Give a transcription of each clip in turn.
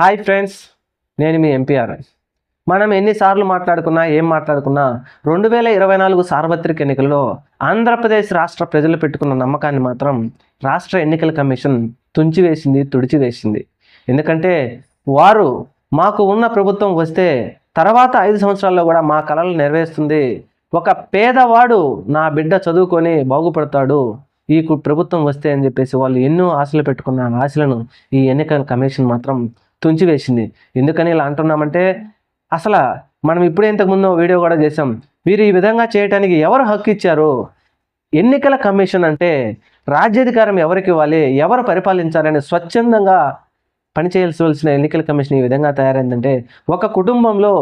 Hi friends నేను మీ MPR మనం ఎన్నిసార్లు మాట్లాడుకున్నా ఏం మాట్లాడుకున్నా రెండు వేల ఇరవై నాలుగు సార్వత్రిక ఎన్నికల్లో ఆంధ్రప్రదేశ్ రాష్ట్ర ప్రజలు పెట్టుకున్న నమ్మకాన్ని మాత్రం రాష్ట్ర ఎన్నికల కమిషన్ తుంచివేసింది తుడిచివేసింది. ఎందుకంటే వారు మాకు ఉన్న ప్రభుత్వం వస్తే తర్వాత ఐదు సంవత్సరాల్లో కూడా మా కళలు నెరవేరుస్తుంది. ఒక పేదవాడు నా బిడ్డ చదువుకొని బాగుపడతాడు ఈ ప్రభుత్వం వస్తే అని చెప్పేసి వాళ్ళు ఎన్నో ఆశలు పెట్టుకున్న ఆశలను ఈ ఎన్నికల కమిషన్ మాత్రం తుంచి వేసింది. ఎందుకని ఇలా అంటున్నామంటే అసలు మనం ఇప్పుడే ఇంతకుముందు వీడియో కూడా చేసాం వీరు ఈ విధంగా చేయడానికి ఎవరు హక్కు ఇచ్చారు? ఎన్నికల కమిషన్ అంటే రాజ్యాధికారం ఎవరికి ఇవ్వాలి ఎవరు పరిపాలించాలని స్వచ్ఛందంగా పనిచేయాల్సిన ఎన్నికల కమిషన్ ఈ విధంగా తయారైందంటే ఒక కుటుంబంలో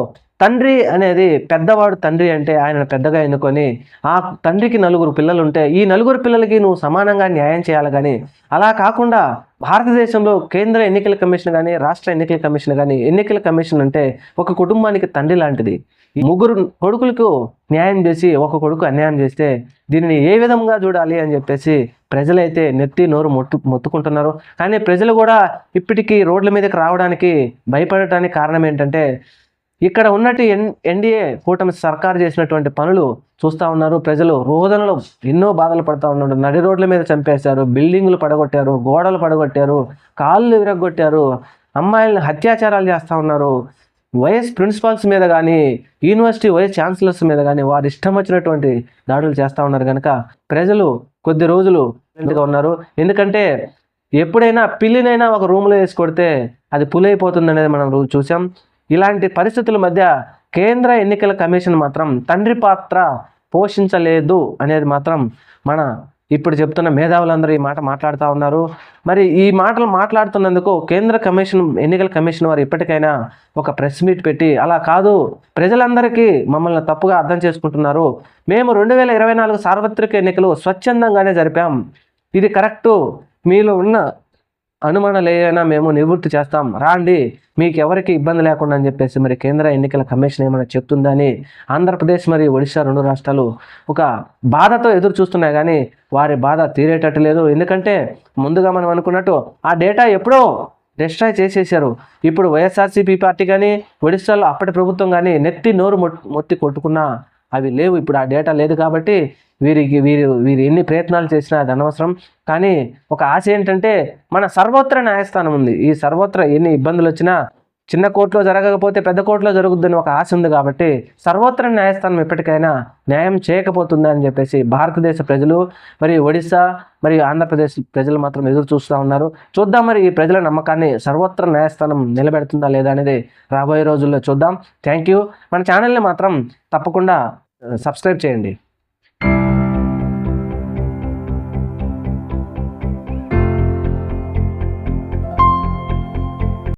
తండ్రి అనేది పెద్దవాడు తండ్రి అంటే ఆయన పెద్దగా ఎన్నుకొని ఆ తండ్రికి నలుగురు పిల్లలు ఉంటే ఈ నలుగురు పిల్లలకి నువ్వు సమానంగా న్యాయం చేయాలి కానీ అలా కాకుండా భారతదేశంలో కేంద్ర ఎన్నికల కమిషన్ కానీ రాష్ట్ర ఎన్నికల కమిషన్ కానీ ఎన్నికల కమిషన్ అంటే ఒక కుటుంబానికి తండ్రి లాంటిది. ఈ ముగ్గురు కొడుకులకు న్యాయం చేసి ఒక కొడుకు అన్యాయం చేస్తే దీనిని ఏ విధంగా చూడాలి అని చెప్పేసి ప్రజలైతే నెత్తి నోరు మొట్టు మొత్తుకుంటున్నారు. కానీ ప్రజలు కూడా ఇప్పటికీ రోడ్ల మీదకి రావడానికి భయపడటానికి కారణం ఏంటంటే ఇక్కడ ఉన్నట్టు ఎన్ ఎన్డీఏ కూటమి సర్కారు చేసినటువంటి పనులు చూస్తూ ఉన్నారు. ప్రజలు రోదనలో ఎన్నో బాధలు పడుతూ ఉన్నారు. నడి రోడ్ల మీద చంపేశారు బిల్డింగులు పడగొట్టారు గోడలు పడగొట్టారు కాళ్ళు విరగొట్టారు అమ్మాయిలను అత్యాచారాలు చేస్తూ ఉన్నారు. వైఎస్ ప్రిన్సిపాల్స్ మీద కానీ యూనివర్సిటీ వైస్ ఛాన్సలర్స్ మీద కానీ వారు ఇష్టం వచ్చినటువంటి దాడులు చేస్తూ ఉన్నారు కనుక ప్రజలు కొద్ది రోజులు ఉన్నారు. ఎందుకంటే ఎప్పుడైనా పిల్లినైనా ఒక రూమ్లో వేసి కొడితే అది పులైపోతుంది అనేది మనం చూసాం. ఇలాంటి పరిస్థితుల మధ్య కేంద్ర ఎన్నికల కమిషన్ మాత్రం తండ్రి పాత్ర పోషించలేదు అనేది మాత్రం మన ఇప్పుడు చెప్తున్న మేధావులందరూ ఈ మాట మాట్లాడుతూ ఉన్నారు. మరి ఈ మాటలు మాట్లాడుతున్నందుకు కేంద్ర కమిషన్ ఎన్నికల కమిషన్ వారు ఇప్పటికైనా ఒక ప్రెస్ మీట్ పెట్టి అలా కాదు ప్రజలందరికీ మమ్మల్ని తప్పుగా అర్థం చేసుకుంటున్నారు. మేము రెండు వేల ఇరవై నాలుగు సార్వత్రిక ఎన్నికలు స్వచ్ఛందంగానే జరిపాం. ఇది కరెక్టు. మీలో ఉన్న అనుమానాలు మేము నివృత్తి చేస్తాం. రాండి మీకు ఎవరికి ఇబ్బంది లేకుండా అని చెప్పేసి మరి కేంద్ర ఎన్నికల కమిషన్ ఏమైనా చెప్తుందని ఆంధ్రప్రదేశ్ మరియు ఒడిశా రెండు రాష్ట్రాలు ఒక బాధతో ఎదురు చూస్తున్నాయి కానీ వారి బాధ తీరేటట్టు లేదు. ఎందుకంటే ముందుగా మనం అనుకున్నట్టు ఆ డేటా ఎప్పుడో డిస్ట్రాయ్ చేసేసారు ఇప్పుడు వైఎస్ఆర్సీపీ పార్టీ కానీ ఒడిశాలో అప్పటి ప్రభుత్వం కానీ నెత్తి నోరు మొత్తి కొట్టుకున్న అవి లేవు. ఇప్పుడు ఆ డేటా లేదు కాబట్టి వీరికి వీరు వీరు ఎన్ని ప్రయత్నాలు చేసినా అది అనవసరం. కానీ ఒక ఆశ ఏంటంటే మన సర్వోత్తర న్యాయస్థానం ఉంది. ఈ సర్వోత్తర ఎన్ని ఇబ్బందులు వచ్చినా చిన్న కోర్టులో జరగకపోతే పెద్ద కోర్టులో జరుగుద్దని ఒక ఆశ ఉంది కాబట్టి సర్వోత్తర న్యాయస్థానం ఎప్పటికైనా న్యాయం చేయకపోతుందా అని చెప్పేసి భారతదేశ ప్రజలు మరి ఒడిశా మరియు ఆంధ్రప్రదేశ్ ప్రజలు మాత్రం ఎదురు చూస్తూ ఉన్నారు. చూద్దాం మరి ఈ ప్రజల నమ్మకాన్ని సర్వోత్తర న్యాయస్థానం నిలబెడుతుందా లేదా అనేది రాబోయే రోజుల్లో చూద్దాం. థ్యాంక్ యూ మన ఛానల్ని మాత్రం తప్పకుండా సబ్స్క్రైబ్ చేయండి.